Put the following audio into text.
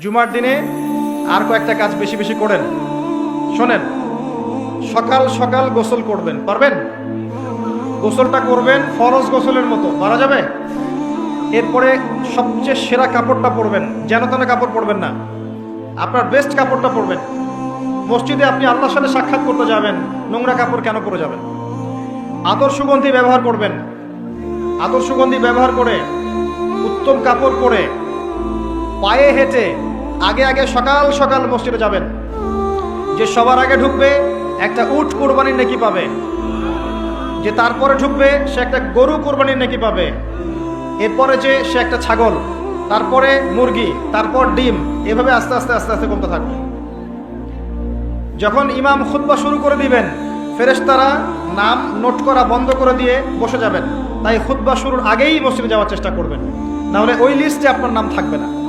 জুমার দিনে আর কয়েকটা কাজ বেশি বেশি করেন। শোনেন, সকাল সকাল গোসল করবেন, পারবেন? গোসলটা করবেন ফরজ গোসলের মতো, পারা যাবে? এরপরে সবচেয়ে সেরা কাপড়টা পরবেন, যেন তেন কাপড় পরবেন না। আপনার বেস্ট কাপড়টা পরবেন। মসজিদে আপনি আল্লাহর সাথে সাক্ষাৎ করতে যাবেন, নোংরা কাপড় কেন পরে যাবেন? আতর সুগন্ধি ব্যবহার করবেন। আতর সুগন্ধি ব্যবহার করে, উত্তম কাপড় পরে, পায়ে হেঁটে আগে আগে সকাল সকাল মসজিদে যাবেন। যে সবার আগে ঢুকবে, একটা উট কোরবানির নাকি পাবে। যে তারপরে ঢুকবে, সে একটা গরু কোরবানির নাকি পাবে। এরপরে যে সে একটা ছাগল, তারপরে মুরগি, তারপর ডিম, এভাবে আস্তে আস্তে আস্তে আস্তে কমতে থাকবে। যখন ইমাম খুতবা শুরু করে দিবেন, ফেরেশতারা নাম নোট করা বন্ধ করে দিয়ে বসে যাবেন। তাই খুতবা শুরুর আগেই মসজিদে যাওয়ার চেষ্টা করবেন। নাহলে ওই লিস্টে আপনার নাম থাকবে না।